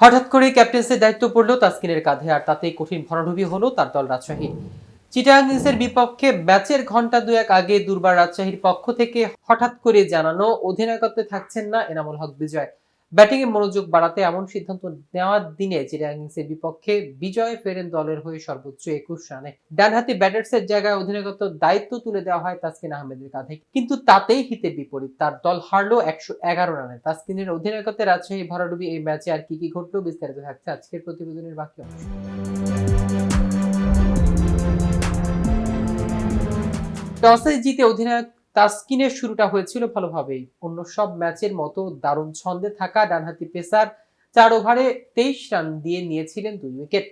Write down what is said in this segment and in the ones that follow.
হঠাৎ করে ক্যাপ্টেন্সির দায়িত্ব পড়ল তাসকিনের কাঁধে, আর তাতে কঠিন ভরাডুবি হলো তার দল রাজশাহী। চিটাংসের বিপক্ষে ম্যাচের ঘণ্টা দুয়েক আগে দুর্বার রাজশাহীর পক্ষ থেকে হঠাৎ করে জানানো অধিনায়কত্বে থাকছেন না এনামুল হক বিজয়। ব্যাটিং এ মনোযোগ বাড়াতে এমন সিদ্ধান্ত নেওয়ার দিনে চিটাগাং কিংসের বিপক্ষে বিজয় ফেরেন দলের হয়ে সর্বোচ্চ একুশ রানে। ডানহাতি ব্যাটার্সের জায়গায় অধিনায়কত্ব দায়িত্ব তুলে দেওয়া হয় তাসকিন আহমেদের কাঁধে। কিন্তু তাতেই হিতে বিপরীত। তার দল হারলো একশো এগারো রানে। তাসকিনের অধিনায়কত্বে রাজশাহী ভরাডুবি এই ম্যাচে আর কি কি ঘটলো বিস্তারিত থাকছে আজকের প্রতিবেদনের বাকি অংশ। টসে জিতে অধিনায়ক তাসকিনের শুরুটা হয়েছিল ভালোভাবেই অন্য সব ম্যাচের মতো দারুণ ছন্দে থাকা ডানহাতি পেসার চার ওভারে তেইশ রান দিয়ে নিয়েছিলেন দুই উইকেট।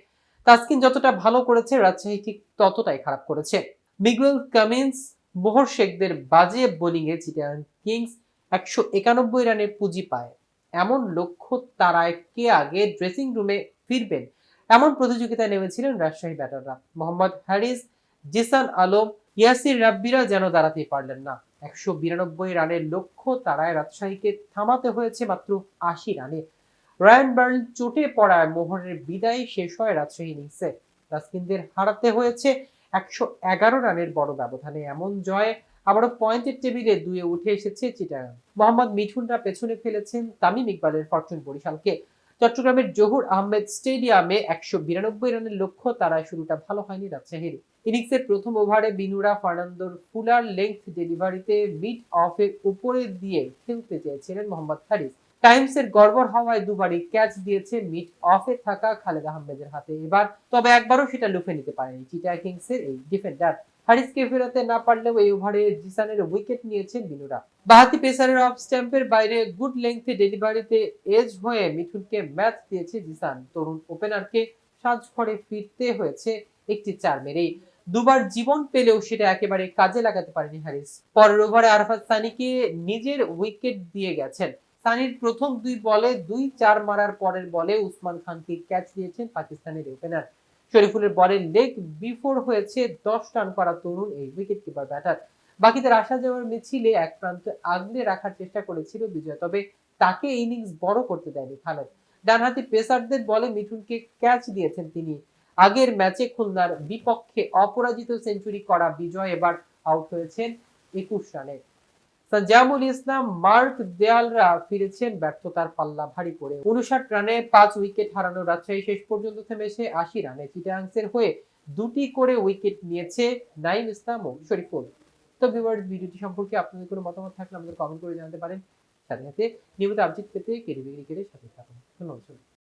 তাসকিন যতটা ভালো করেছে, রাজশাহী ঠিক ততটাই খারাপ করেছে। মিগুয়েল কামিন্স, মোহর শেখদের বাজে বোলিংয়ে চিটাগাং কিংস একশো একানব্বই রানের পুঁজি পায়। এমন লক্ষ্য তারায় কে আগে ড্রেসিং রুমে ফিরবেন? এমন প্রতিযোগিতায় নেমেছিলেন রাজশাহী ব্যাটাররা। মোহাম্মদ হ্যারিস জিসান আলম, ইয়াসির রাব্বিরা যেন দাঁড়াতে পারলেন না। একশো বিরানব্বই রানের লক্ষ্য তারায় রাজশাহীকে থামাতে হয়েছে মাত্র আশি রানে। রায়ান বার্ন চোটে পড়ায় মোহনের বিদায় শেষ হয় রাজশাহী ইনিংসে রাস্কিনদের হারাতে হয়েছে একশো এগারো রানের বড় ব্যবধানে। এমন জয়ে আবারও পয়েন্টের টেবিলে দুয়ে উঠে এসেছে চিটাগাং। মোহাম্মদ মিঠুনরা পেছনে ফেলেছেন তামিম ইকবালের ফরচুন বরিশালকে। চট্টগ্রামের জহুর আহমেদ স্টেডিয়ামে একশো বিরানব্বই রানের লক্ষ্য তারায় শুরুটা ভালো হয়নি রাজশাহীর। ইনিংসের প্রথম ওভারে বিনুরা ফার্নান্দোর ফুলার লেংথ ডেলিভারিতে মিড অফের উপরে দিয়ে খেলতে চেয়েছিলেন মোহাম্মদ হারিস টাইমসের হওয়ায় দুবারই ক্যাচ দিয়েছে মিড অফে থাকা খালেদ আহমেদের হাতে। এবার তবে একবারও সেটা লুফে নিতে পারেনি চিটা কিংসের এই ডিফেন্ডার। হারিসকে ফেরাতে না পারলেও এই ওভারে জিসানের উইকেট নিয়েছেন বিনুরা বাহাতি পেসারের অফ স্ট্যাম্পের বাইরে গুড লেংথে ডেলিভারিতে এজ হয়ে মিঠুনকে ম্যাচ দিয়েছে জিসান। তরুণ ওপেনারকে সাজঘরে ফিরতে হয়েছে একটি চার মেরেই। দুবার জীবন পেলেও সেটা একেবারে কাজে লাগাতে পারেনি হ্যারিস পরের ওভারে আরফাত সানিকে নিজের উইকেট দিয়ে গেছেন। সানির প্রথম দুই বলে দুই চার মারার পরের বলে উসমান খানকে ক্যাচ দিয়েছেন পাকিস্তানের ওপেনার। শরীফুলের বলে লেগ বিফোর হয়েছে, দশ রান করা তরুণ এই উইকেট কিপার ব্যাটার বাকিদের আসা যাওয়ার মিছিলে এক প্রান্তে আগলে রাখার চেষ্টা করেছিল বিজয়, তবে তাকে ইনিংস বড় করতে দেয়নি খালেদ ডানহাতি পেসারদের বলে মিঠুনকে ক্যাচ দিয়েছেন তিনি। আগের ম্যাচে খুলনার বিপক্ষে অপরাজিত সেঞ্চুরি করা বিজয় এবার আউট হয়েছেন একুশ রানে। সঞ্জামুল ইসলাম মার্ক দেয়ালরা ফিরেছেন ব্যর্থতার পাল্লা ভারী করে। উনষাট রানে পাঁচ উইকেট হারানো রাজশাহী শেষ পর্যন্ত থেমেছে আশি রানে। চিটাংসের হয়ে দুটি করে উইকেট নিয়েছে নাইম ইসলাম ও শরীফুল তো ভিউয়ার্স ভিডিওটি সম্পর্কে আপনাদের কোনো মতামত থাকলে আমাদের কমেন্ট করে জানাতে পারেন। সাথে সাথে নিয়মিত আপডেট পেতে কেরিবি ক্রিকেটের সাথে থাকুন। ধন্যবাদ।